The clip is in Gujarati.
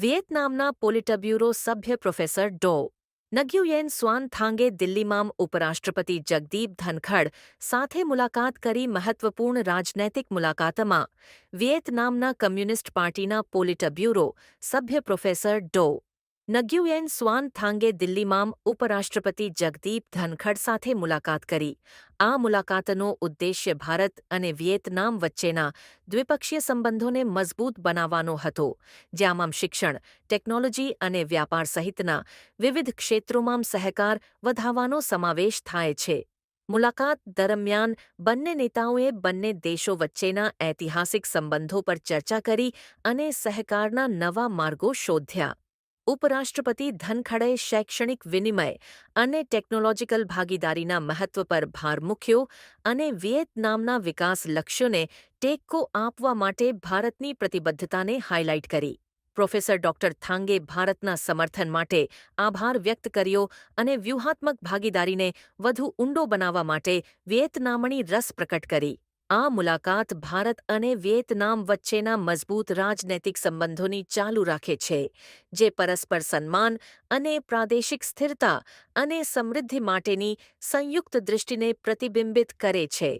વિયેતનામના પોલિટબ્યુરો સભ્ય પ્રોફેસર ડો. નગ્યુયેન સ્વાન થાંગે દિલ્હીમાં ઉપરાષ્ટ્રપતિ જગદીપ ધનખડ સાથે મુલાકાત કરી મહત્વપૂર્ણ રાજનૈતિક મુલાકાતમાં વિયેતનામના કમ્યુનિસ્ટ પાર્ટીના પોલિટબ્યુરો સભ્ય પ્રોફેસર ડો. નગ્યુયેન સ્વાન થાંગે દિલ્હીમાં ઉપરાષ્ટ્રપતિ જગદીપ ધનખડ સાથે મુલાકાત કરી. આ મુલાકાતનો ઉદ્દેશ્ય ભારત અને વિયેતનામ વચ્ચેના દ્વિપક્ષીય સંબંધોને મજબૂત બનાવવાનો હતો જ્યાં શિક્ષણ, ટેકનોલોજી અને વ્યાપાર સહિતના વિવિધ ક્ષેત્રોમાં સહકાર વધારવાનો સમાવેશ થાય છે. મુલાકાત દરમિયાન બંને નેતાઓએ બંને દેશો વચ્ચેના ઐતિહાસિક સંબંધો પર ચર્ચા કરી અને સહકારના નવા માર્ગો શોધ્યા. ઉપરાષ્ટ્રપતિ ધનખડે શૈક્ષણિક વિનિમય અને ટેકનોલોજીકલ ભાગીદારીના મહત્વ પર ભાર મૂક્યો અને વિયેતનામના વિકાસ લક્ષ્યોને ટેકો આપવા માટે ભારતની પ્રતિબદ્ધતાને હાઇલાઇટ કરી. પ્રોફેસર ડોક્ટર થાંગે ભારતના સમર્થન માટે આભાર વ્યક્ત કર્યો અને વ્યૂહાત્મક ભાગીદારીને વધુ ઊંડો બનાવવા માટે વિયેતનામણી રસ પ્રકટ કરી. આ મુલાકાત ભારત અને વિયેતનામ વચ્ચેના મજબૂત રાજનૈતિક સંબંધોની ચાલુ રાખે છે, જે પરસ્પર સન્માન અને પ્રાદેશિક સ્થિરતા અને સમૃદ્ધિ માટેની સંયુક્ત દૃષ્ટિને પ્રતિબિંબિત કરે છે.